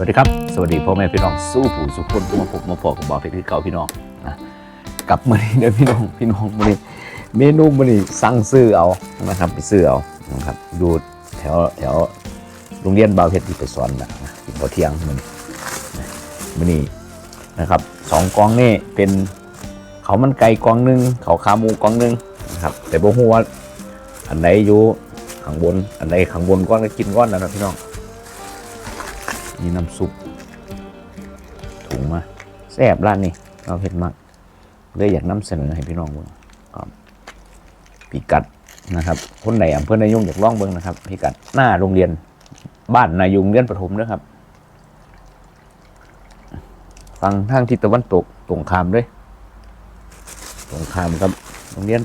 วัสดีครับ สวัสดีพ่อแม่พี่น้องสู้ผู้สุขคนมาพบมาพอกับบอเพชรที่เก่าพี่น้องนะกลับมานี่เด้อพี่น้องพี่น้องมานี่เมนูมานี่สั่งซื้อเอานะครับไปซื้อเอานะครับดูแถวแถวโรงเรียนบาวเพชรที่ไปสอนนะกินข้าวเที่ยงมันมันนี่นะครับสองกองนี่เป็นเขามันไก่กองหนึ่งเขาขาหมูกองหนึ่งนะครับแต่บ่ฮู้ว่าอันไหนอยู่ข้างบนอันไหนข้างบนก้อนก็กินก้อนนะนะพี่น้อง นี่น้ำซุปถุงมาแซ่บร้านนี้เราเผ็ดมากเลยอยากนำเสนอให้พี่น้องเบิ่งครับพิกัดนะครับคนไหนอำเภอนายงอยากลองเบิ่งนะครับพิกัดหน้าโรงเรียนบ้านนายุงเรียนประถมนะครับฟังทางทิศตะวันตกตรงขามเลยตรงขามกับโรงเรียน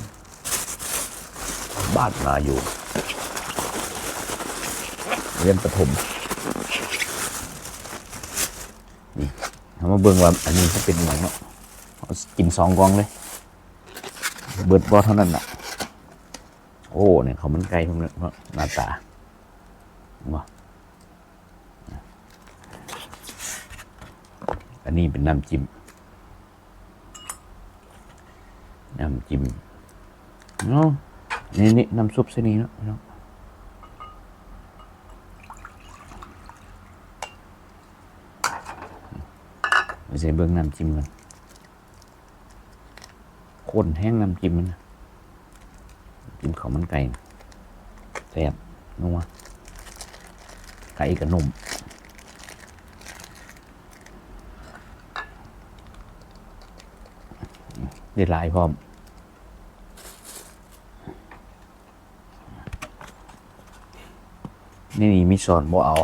บ้านนายุงเรียนประถม เอามาเบิ่งว่าอันนี้เขาเป็นอย่างเนาะกินสองกองเลย เบิดบอเท่านั้นน่ะ โอ้เนี่ยเขามันไก่พวกนี้เพราะหน้าตาบ่อันนี้เป็นน้ำจิ้ม น้ำจิ้มเนาะนี่นี่น้ำซุปเสนีเนาะเนาะ ไม่ใช่เบื้องน้ำจิ้มกันข้นแห้งน้ำจิ้มมันจิ้มข้าวมันไก่แซ่บนัวไก่กับนมได้หลายพร้อมนี่นี่มีสอนบ่เอา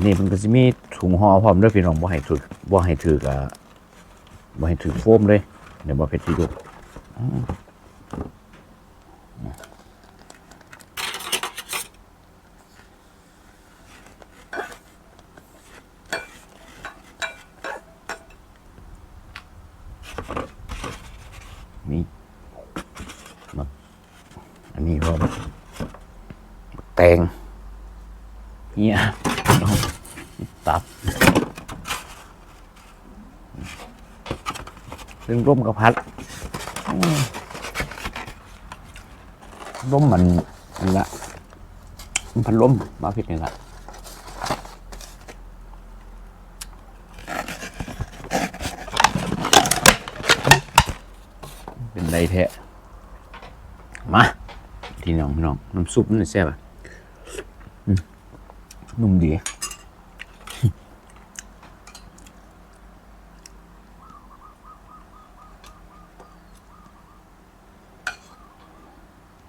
นนี้มันก็จะมีถุงห่อพร้อมด้วยพี่น้องบ่ให้ถือบ่ให้ถือกะบ่ให้ถือโฟมเลยเดี๋ยวบ่เพชรสิลูกมมีมาอันนี้พร้อมแตง เนี่ยตับซึ่งร่มกระพัดร่มมันอันละมันพันร่มมาผิดนี่ละเป็นไรแท้มา ที่น้องน้องน้ำซุปนี่แซ่บอะ นุ่มดี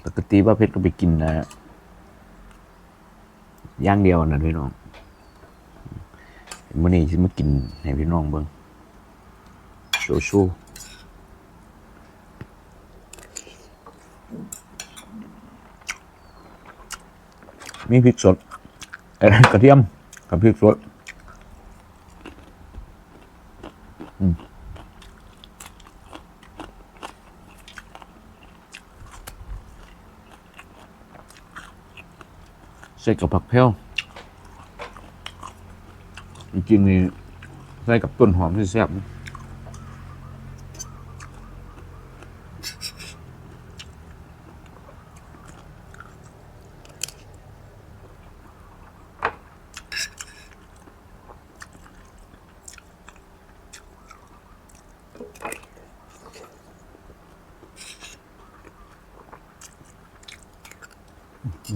ปกติว่าเพชรก็ไปกินนะย่างเดียวนะพี่น้องมื่อนี้ฉันมากินให้พี่น้องเบิ้งโชว์ชูมีพริกสด เอ่อกระเทียมกับพริกสดใส่กับผักแพ้วจริงๆนี่ใส่กับต้นหอมที่แซ่บ ต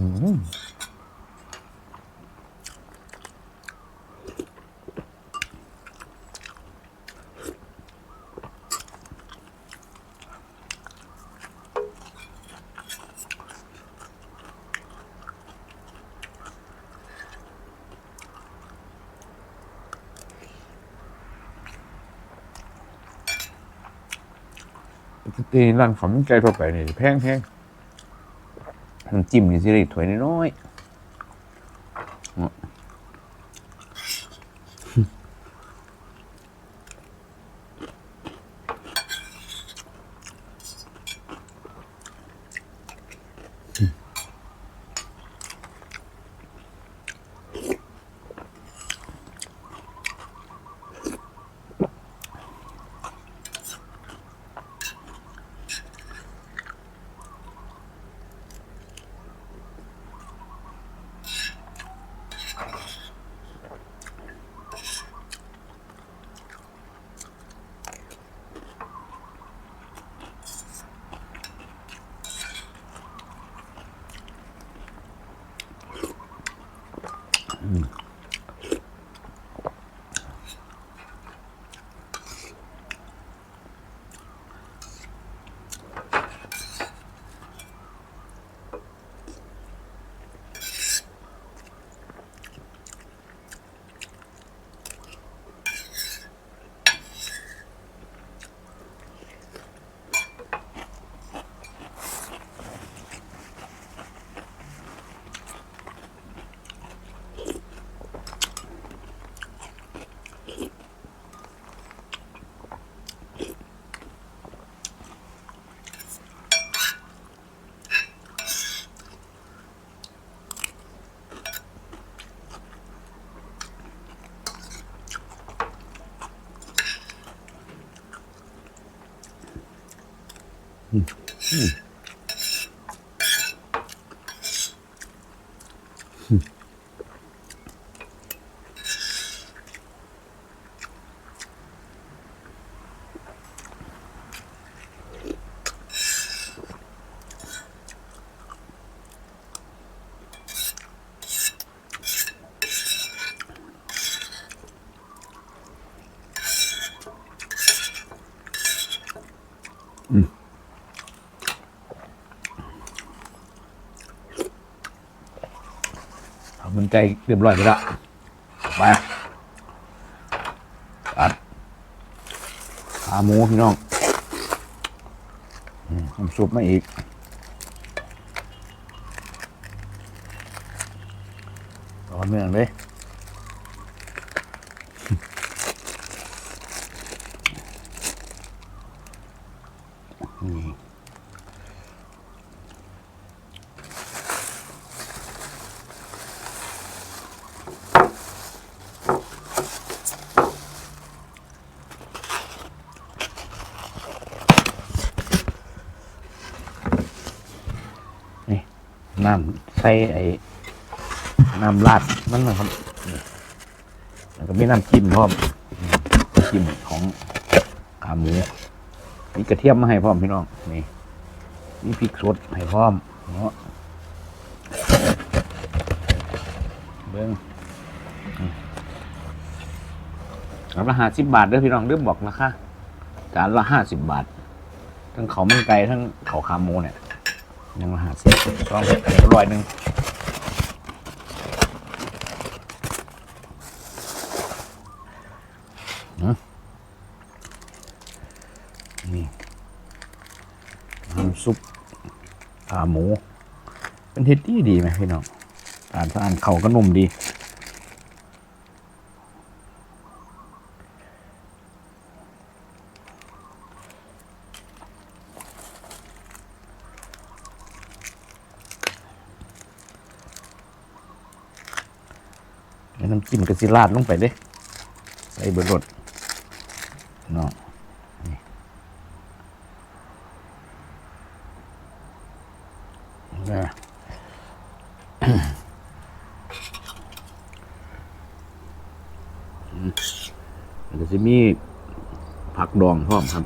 ีนั่นขำใจทั่วไปนี่แพงแพง น้ำจิ้มนี่สิได้ถ้วยน้อยเอ มันไก่เรียบร้อยไปละไปอัดขาหมูพี่น้องน้ำซุปมาอีกต่อเนื่องเลยนี่น้ำใส่ไอ้น้ำราดมันนะครับแล้วก็มีน้ำจิ้มพร้อมจิ้มของขาหมูมีกระเทียมมาให้พร้อมพี่น้องนี่มีพริกสดให้พร้อมเนาะเบิ้งอืมจานละห้าสิบบาทเด้อพี่น้องเริ่มบอกนะคะจานละห้าสิบบาท ทั้งเขามันไก่ทั้งเขาขาหมูเนี่ย ยังมาหาสิต้องเรียบร้อยหนึ่งนี่น้ำซุปขาหมู เป็นเฮ็ดดี้ดีไหมพี่น้องอ่านสะอ่านเข่าก็นุ่มดี น้ำจิ้มกระสิราดลงไปเด้ใส่เบอร์รดเนาะนี่นะมแล้วก็จะมีผักดองพร้อมครับ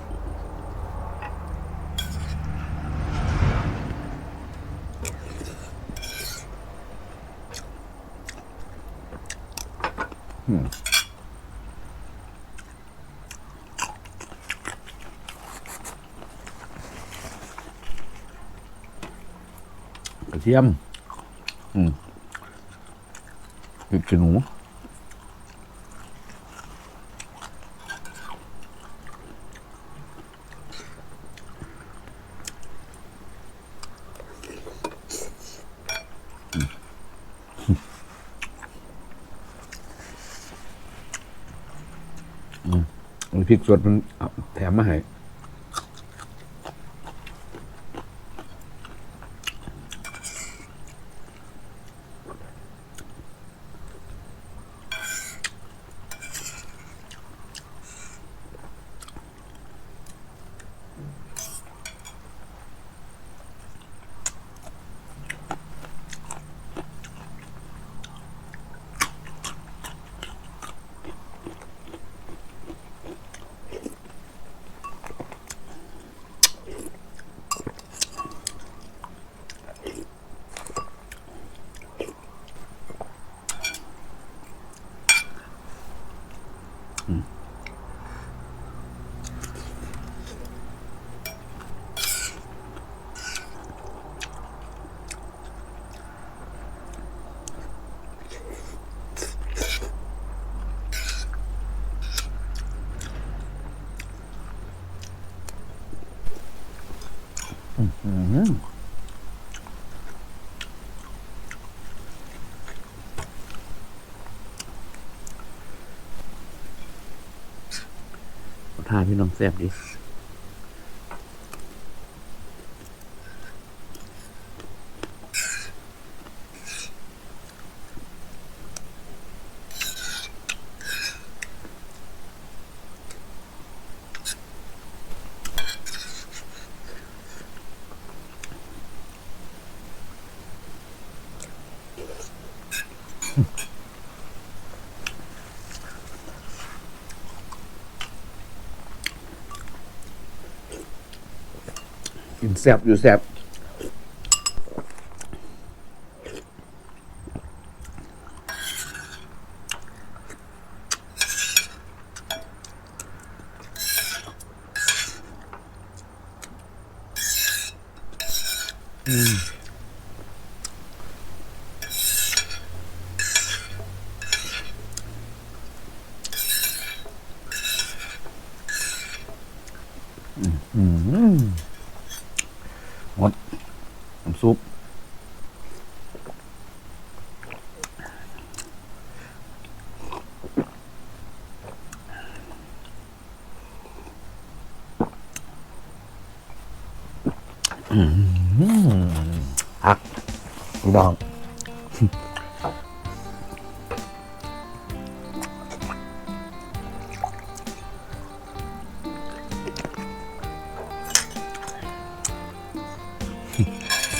กระเทียม อืมพริกขี้หนูอืมอืมพริกสดมันแถมมาให้ อ ทานพี่น้องแซ่บดี กินแซบอยู่แซบอืมดน้ำซุป อืมอักพี่น้อง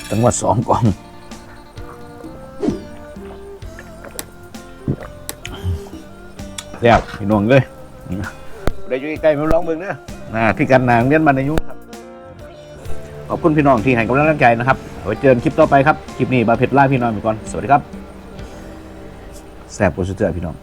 ตั้งว่าสองกล่องแซ่บพี่น้องเลยได้อยู่ใกล้ๆมาลองเบิ่งเด้อนะที่กันนางเรียนมาในยุคครับ ขอบคุณพี่น้องที่ให้กำลังใจนะครับไว้เจอกันคลิปต่อไปครับ คลิปนี้มาเพชรล่าพี่น้องไปก่อน สวัสดีครับแซ่บกว่าสุดเจอพี่น้อง